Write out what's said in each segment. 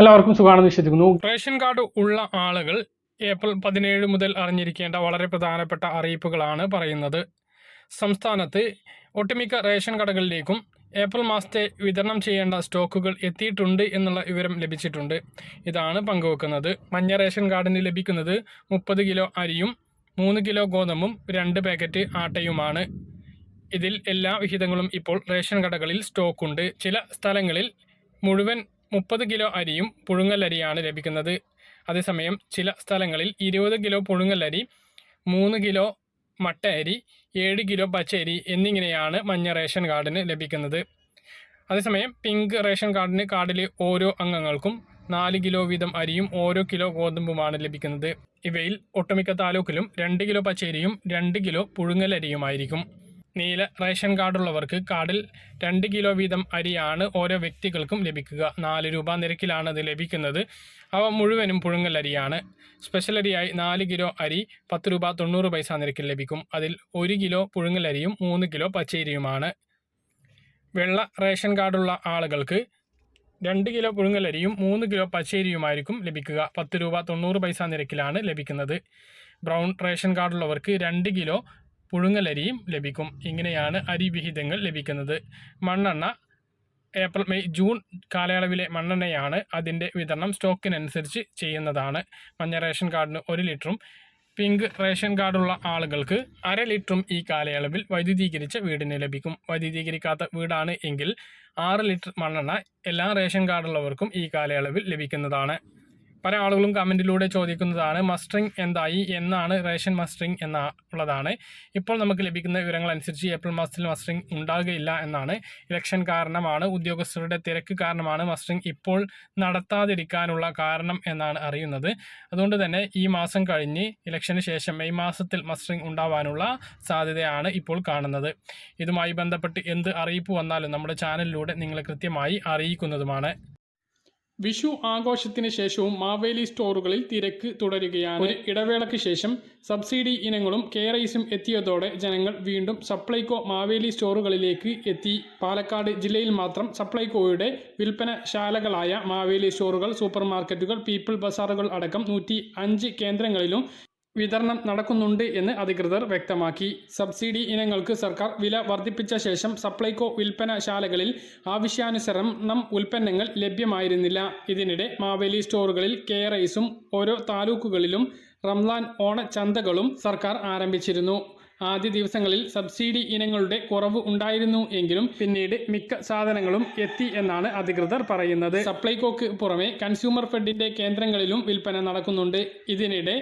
എല്ലാവർക്കും സുഖമാണെന്ന് വിശ്വസിക്കുന്നു. റേഷൻ കാർഡ് ഉള്ള ആളുകൾ ഏപ്രിൽ പതിനേഴ് മുതൽ അറിഞ്ഞിരിക്കേണ്ട വളരെ പ്രധാനപ്പെട്ട അറിയിപ്പുകളാണ് പറയുന്നത്. സംസ്ഥാനത്ത് ഒട്ടുമിക്ക റേഷൻ കടകളിലേക്കും ഏപ്രിൽ മാസത്തെ വിതരണം ചെയ്യേണ്ട സ്റ്റോക്കുകൾ എത്തിയിട്ടുണ്ട് എന്നുള്ള വിവരം ലഭിച്ചിട്ടുണ്ട്. ഇതാണ് പങ്കുവെക്കുന്നത്. മഞ്ഞ റേഷൻ കാർഡിന് ലഭിക്കുന്നത് മുപ്പത് കിലോ അരിയും മൂന്ന് കിലോ ഗോതമ്പും രണ്ട് പാക്കറ്റ് ആട്ടയുമാണ്. ഇതിൽ എല്ലാ വിഹിതങ്ങളും ഇപ്പോൾ റേഷൻ കടകളിൽ സ്റ്റോക്കുണ്ട്. ചില സ്ഥലങ്ങളിൽ മുഴുവൻ മുപ്പത് കിലോ അരിയും പുഴുങ്ങലരിയാണ് ലഭിക്കുന്നത്. അതേസമയം ചില സ്ഥലങ്ങളിൽ ഇരുപത് കിലോ പുഴുങ്ങലരി മൂന്ന് കിലോ മട്ട അരി ഏഴ് കിലോ പച്ചരി എന്നിങ്ങനെയാണ് മഞ്ഞ റേഷൻ കാർഡിന് ലഭിക്കുന്നത്. അതേസമയം പിങ്ക് റേഷൻ കാർഡിന് കാർഡിലെ ഓരോ അംഗങ്ങൾക്കും നാല് കിലോ വീതം അരിയും ഓരോ കിലോ ഗോതമ്പുമാണ് ലഭിക്കുന്നത്. ഇവയിൽ ഒട്ടുമിക്ക താലൂക്കിലും രണ്ട് കിലോ പച്ചരിയും രണ്ട് കിലോ പുഴുങ്ങലരിയുമായിരിക്കും നീല റേഷൻ കാർഡുള്ളവർക്ക് കാർഡിൽ രണ്ട് കിലോ വീതം അരിയാണ് ഓരോ വ്യക്തികൾക്കും ലഭിക്കുക. നാല് രൂപ നിരക്കിലാണ് അത് ലഭിക്കുന്നത്. അവ മുഴുവനും പുഴുങ്ങൽ അരിയാണ്. സ്പെഷ്യൽ അരിയായി നാല് കിലോ അരി പത്ത് രൂപ തൊണ്ണൂറ് പൈസ നിരക്കിൽ ലഭിക്കും. അതിൽ ഒരു കിലോ പുഴുങ്ങൽ അരിയും മൂന്ന് കിലോ പച്ചരിയുമാണ്. വെള്ള റേഷൻ കാർഡുള്ള ആളുകൾക്ക് രണ്ട് കിലോ പുഴുങ്ങലരിയും മൂന്ന് കിലോ പച്ചരിയുമായിരിക്കും ലഭിക്കുക. പത്ത് രൂപ തൊണ്ണൂറ് പൈസ നിരക്കിലാണ് ലഭിക്കുന്നത്. ബ്രൗൺ റേഷൻ കാർഡുള്ളവർക്ക് രണ്ട് കിലോ പുഴുങ്ങലരിയും ലഭിക്കും. ഇങ്ങനെയാണ് അരി വിഹിതങ്ങൾ ലഭിക്കുന്നത്. മണ്ണെണ്ണ ഏപ്രിൽ മെയ് ജൂൺ കാലയളവിലെ മണ്ണെണ്ണയാണ് അതിന്റെ വിതരണം സ്റ്റോക്കിനനുസരിച്ച് ചെയ്യുന്നതാണ്. മഞ്ഞ റേഷൻ കാർഡിന് ഒരു ലിറ്ററും പിങ്ക് റേഷൻ കാർഡുള്ള ആളുകൾക്ക് അര ലിറ്ററും ഈ കാലയളവിൽ വൈദ്യുതീകരിച്ച വീടിന് ലഭിക്കും. വൈദ്യുതീകരിക്കാത്ത വീടാണ് എങ്കിൽ ആറ് ലിറ്റർ മണ്ണെണ്ണ എല്ലാ റേഷൻ കാർഡുള്ളവർക്കും ഈ കാലയളവിൽ ലഭിക്കുന്നതാണ്. പല ആളുകളും കമന്റിലൂടെ ചോദിക്കുന്നതാണ് മസ്റ്ററിംഗ് എന്തായി? എന്നാണ് റേഷൻ മസ്റ്ററിംഗ് എന്നുള്ളതാണ് ഇപ്പോൾ നമുക്ക് ലഭിക്കുന്ന വിവരങ്ങൾ അനുസരിച്ച് ഏപ്രിൽ മാസത്തിൽ മസ്റ്ററിംഗ് ഉണ്ടാകുകയില്ല എന്നാണ് ഇലക്ഷൻ കാരണമാണ് ഉദ്യോഗസ്ഥരുടെ തിരക്ക് കാരണമാണ് മസ്റ്ററിംഗ് ഇപ്പോൾ നടത്താതിരിക്കാനുള്ള കാരണം എന്നാണ് അറിയുന്നത്. അതുകൊണ്ട് തന്നെ ഈ മാസം കഴിഞ്ഞ് ഇലക്ഷന് ശേഷം മെയ് മാസത്തിൽ മസ്റ്ററിംഗ് ഉണ്ടാവാനുള്ള സാധ്യതയാണ് ഇപ്പോൾ കാണുന്നത്. ഇതുമായി ബന്ധപ്പെട്ട് എന്ത് അറിയിപ്പ് വന്നാലും നമ്മുടെ ചാനലിലൂടെ നിങ്ങളെ കൃത്യമായി അറിയിക്കുന്നതുമാണ്. വിഷു ആഘോഷത്തിന് ശേഷവും മാവേലി സ്റ്റോറുകളിൽ തിരക്ക് തുടരുകയാണ്. ഒരു ഇടവേളയ്ക്ക് ശേഷം സബ്സിഡി ഇനങ്ങളും കെയറൈസും എത്തിയതോടെ ജനങ്ങൾ വീണ്ടും സപ്ലൈകോ മാവേലി സ്റ്റോറുകളിലേക്ക് എത്തി. പാലക്കാട് ജില്ലയിൽ മാത്രം സപ്ലൈകോയുടെ വിൽപ്പനശാലകളായ മാവേലി സ്റ്റോറുകൾ സൂപ്പർ മാർക്കറ്റുകൾ പീപ്പിൾ ബസാറുകൾ അടക്കം നൂറ്റി കേന്ദ്രങ്ങളിലും വിതരണം നടക്കുന്നുണ്ട് എന്ന് അധികൃതർ വ്യക്തമാക്കി. സബ്സിഡി ഇനങ്ങൾക്ക് സർക്കാർ വില വർദ്ധിപ്പിച്ച ശേഷം സപ്ലൈകോ വിൽപ്പനശാലകളിൽ ആവശ്യാനുസരണം ഉൽപ്പന്നങ്ങൾ ലഭ്യമായിരുന്നില്ല. ഇതിനിടെ മാവേലി സ്റ്റോറുകളിൽ കെ ഓരോ താലൂക്കുകളിലും റംലാൻ ഓണച്ചന്തകളും സർക്കാർ ആരംഭിച്ചിരുന്നു. ആദ്യ ദിവസങ്ങളിൽ സബ്സിഡി ഇനങ്ങളുടെ കുറവ് ഉണ്ടായിരുന്നു എങ്കിലും പിന്നീട് മിക്ക സാധനങ്ങളും എത്തി എന്നാണ് അധികൃതർ പറയുന്നത്. സപ്ലൈകോക്ക് പുറമെ കൺസ്യൂമർ ഫെഡിന്റെ കേന്ദ്രങ്ങളിലും വിൽപ്പന നടക്കുന്നുണ്ട്. ഇതിനിടെ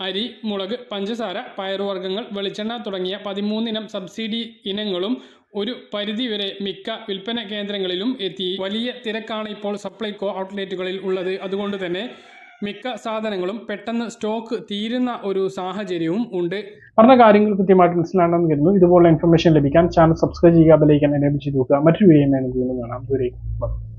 അരി മുളക് പഞ്ചസാര പയറുവർഗങ്ങൾ വെളിച്ചെണ്ണ തുടങ്ങിയ പതിമൂന്നിനം സബ്സിഡി ഇനങ്ങളും ഒരു പരിധിവരെ മിക്ക വിൽപ്പന കേന്ദ്രങ്ങളിലും എത്തി. വലിയ തിരക്കാണ് ഇപ്പോൾ സപ്ലൈകോ ഔട്ട്ലെറ്റുകളിൽ ഉള്ളത്. അതുകൊണ്ട് തന്നെ മിക്ക സാധനങ്ങളും പെട്ടെന്ന് സ്റ്റോക്ക് തീരുന്ന ഒരു സാഹചര്യവും ഉണ്ട്. പറഞ്ഞ കാര്യങ്ങൾ കൃത്യമായിട്ട് മനസ്സിലാണെന്ന് കരുതുന്നു. ഇതുപോലുള്ള ഇൻഫർമേഷൻ ലഭിക്കാൻ ചാനൽ സബ്സ്ക്രൈബ് ചെയ്യുക ബെലൈക്കൻ എനേബിൾ ചെയ്ത് നോക്കുക മറ്റൊരു വീഡിയോ കാണാം. ദൂരേക്ക്